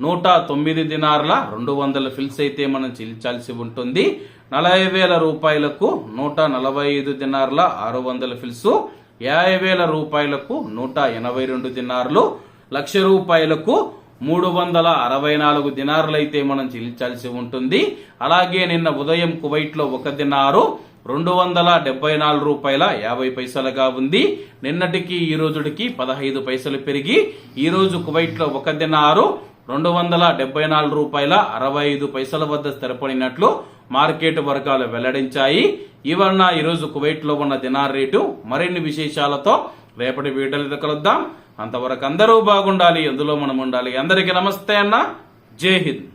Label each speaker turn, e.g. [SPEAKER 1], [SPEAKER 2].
[SPEAKER 1] నూట తొమ్మిది దినార్ల రెండు వందల ఫిల్స్ అయితే మనం చెల్లించాల్సి ఉంటుంది. నలభై వేల రూపాయలకు నూట నలభై ఐదు దినార్ల ఆరు వందల ఫిల్స్ యాభై వేల రూపాయలకు నూట ఎనభై రెండు దినార్లు లక్ష రూపాయలకు మూడు వందల అరవై నాలుగు దినార్లు అయితే మనం చెల్లించాల్సి ఉంటుంది. అలాగే నిన్న ఉదయం కువైట్లో ఒక దినారు రెండు వందల డెబ్బై నాలుగు రూపాయల యాభై పైసలుగా ఉంది. నిన్నటికి ఈ రోజుడికి పదహైదు పైసలు పెరిగి ఈ రోజు ఒక దినారు రెండు వందల డెబ్బై నాలుగు రూపాయల అరవై ఐదు పైసల వద్ద స్థిరపడినట్లు మార్కెట్ వర్గాలు వెల్లడించాయి. ఇవన్న ఈరోజు కువైట్లో ఉన్న దినార్ రేటు మరిన్ని విశేషాలతో రేపటి వీడియోలో కలుద్దాం. అంతవరకు అందరూ బాగుండాలి. అందులో మనం ఉండాలి. అందరికీ నమస్తే అన్న. జై హింద్.